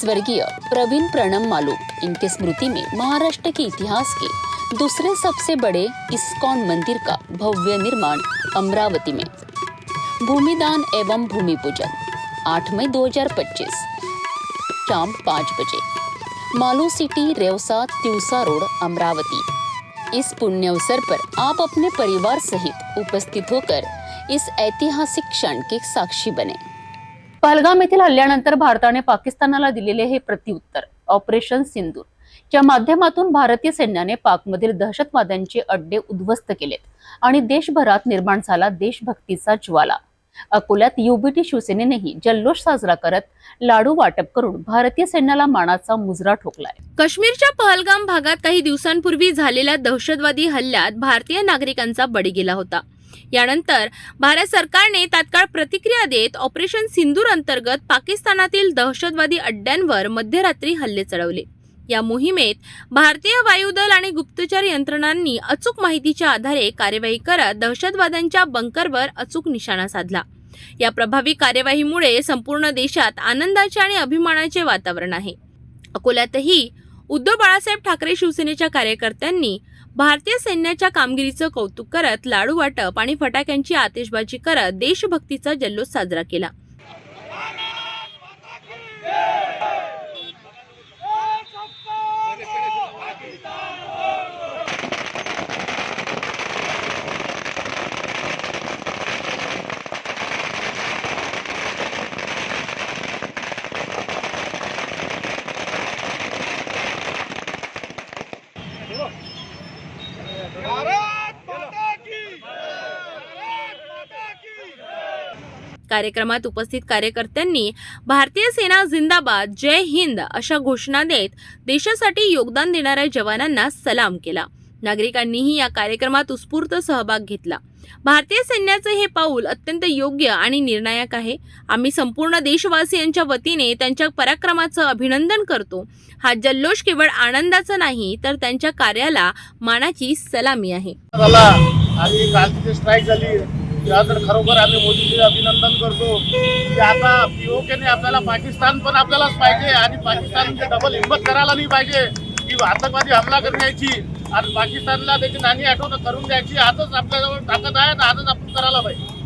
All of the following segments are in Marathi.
स्वर्गीय प्रवीण प्रणम मालू, इनके स्मृति में महाराष्ट्र के इतिहास के दूसरे सबसे बड़े इस्कॉन मंदिर का भव्य निर्माण अमरावती में। भूमिदान एवं भूमि पूजन 8 मई 2025 शाम पाँच बजे। Malu city, Revsa Tyusa road, Amravati. इस पुण्य अवसर पर आप अपने परिवार सहित उपस्थित होकर इस ऐतिहासिक क्षण के साक्षी बने। पहलगाम येथील हल्ल्यानंतर भारताने पाकिस्तानाला दिलेले हे प्रत्युत्तर ऑपरेशन सिंदूर च्या माध्यमातून भारतीय सैन्याने पाकमधील दहशतवाद्यांचे अड्डे उद्ध्वस्त केलेत आणि देशभरात निर्माण झाला देशभक्तीचा ज्वाला. अकोल्यात युबीटी शिवसेनेनेही जल्लोष साजरा करत लाडू वाटप करून भारतीय सैन्याला मानाचा मुजरा ठोकलाय. काश्मीरच्या पहलगाम भागात काही दिवसांपूर्वी झालेल्या दहशतवादी हल्ल्यात भारतीय नागरिकांचा बळी गेला होता. यानंतर भारत सरकारने तात्काळ प्रतिक्रिया देत ऑपरेशन सिंदूर अंतर्गत पाकिस्तानातील दहशतवादी अड्ड्यांवर मध्यरात्री हल्ले चढवले. या मोहिमेत भारतीय वायुदल आणि गुप्तचर यंत्रणांनी अचूक माहितीच्या आधारे कार्यवाही करत दहशतवाद्यांच्या बंकरवर अचूक निशाणा साधला. या प्रभावी कार्यवाहीमुळे संपूर्ण देशात आनंदाचे आणि अभिमानाचे वातावरण आहे. अकोल्यातही उद्धव बाळासाहेब ठाकरे शिवसेनेच्या कार्यकर्त्यांनी भारतीय सैन्याच्या कामगिरीचं कौतुक करत लाडू वाटप आणि फटाक्यांची आतिषबाजी करत देशभक्तीचा जल्लोष साजरा केला भारत माता की भारत माता की कार्यक्रमात उपस्थित कार्यकर्त्यांनी भारतीय सेना जिंदाबाद जय हिंद अशा घोषणा देत देशासाठी योगदान देणाऱ्या जवानांना सलाम केला. नागरिकांनीही या कार्यक्रमात उत्स्फूर्त सहभाग घेतला. भारतीय सैन्याचे हे पाऊल अत्यंत योग्य आणि निर्णायक आहे. आम्ही संपूर्ण देशवासियांच्या वतीने त्यांच्या पराक्रमाचं अभिनंदन करतो. हा जल्लोष केवळ आनंदाचा नाही तर त्यांच्या कार्याला मानाची सलामी आहे. या तर खरोखर आम्ही मोदीचे अभिनंदन करतो की आता पीओकेने आपल्याला पाकिस्तान पण आपल्यालाच पाहिजे आणि पाकिस्तान डबल हिंमत करायला नाही पाहिजे. की आतंकवादी हमला करण्याची आणि पाकिस्तानला त्याची नाणी आठवण करून द्यायची आजच आपल्याजवळ ताकद आहे आणि आजच आपण करायला पाहिजे.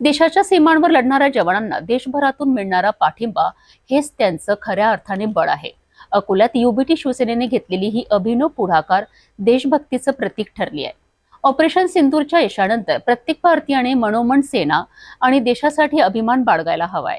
देशाच्या सीमांवर लढणाऱ्या जवानांना देशभरातून मिळणारा पाठिंबा हेच त्यांचं खऱ्या अर्थाने बळ आहे. अकोल्यात युबीटी शिवसेनेने घेतलेली ही अभिनव पुढाकार देशभक्तीचं प्रतीक ठरली आहे. ऑपरेशन सिंदूरच्या यशानंतर प्रत्येक भारतीयाने मनोमन सेना आणि देशासाठी अभिमान बाळगायला हवाय.